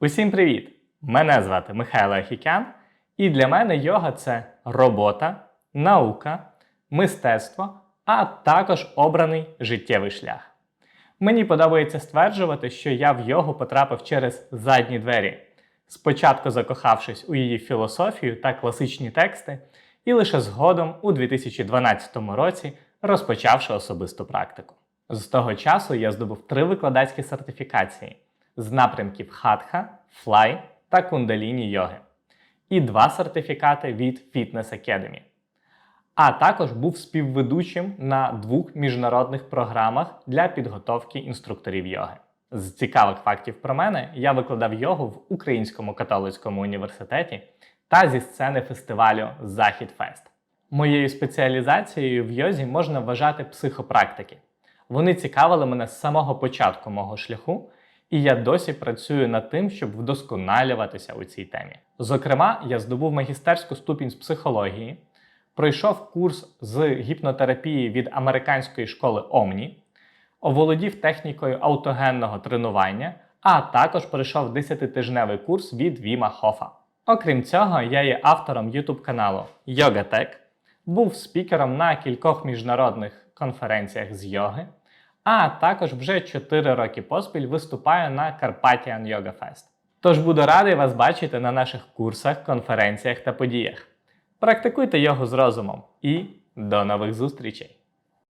Усім привіт! Мене звати Михайло Ахікян, і для мене йога це робота, наука, мистецтво, а також обраний життєвий шлях. Мені подобається стверджувати, що я в йогу потрапив через задні двері, спочатку закохавшись у її філософію та класичні тексти, і лише згодом у 2012 році розпочавши особисту практику. З того часу я здобув три викладацькі сертифікації з напрямків хатха, флай та кундаліні йоги, і два сертифікати від Fitness Academy. А також був співведучим на двох міжнародних програмах для підготовки інструкторів йоги. З цікавих фактів про мене я викладав йогу в Українському католицькому університеті та зі сцени фестивалю Захід Фест. Моєю спеціалізацією в йозі можна вважати психопрактики. Вони цікавили мене з самого початку мого шляху, і я досі працюю над тим, щоб вдосконалюватися у цій темі. Зокрема, я здобув магістерську ступінь з психології, пройшов курс з гіпнотерапії від американської школи Омні, оволодів технікою аутогенного тренування, а також пройшов 10-тижневий курс від Віма Хофа. Окрім цього, я є автором YouTube каналу YogaTech, був спікером на кількох міжнародних конференціях з йоги, а також вже 4 роки поспіль виступаю на Carpathian Yoga Fest. Тож буду радий вас бачити на наших курсах, конференціях та подіях. Практикуйте його з розумом і до нових зустрічей!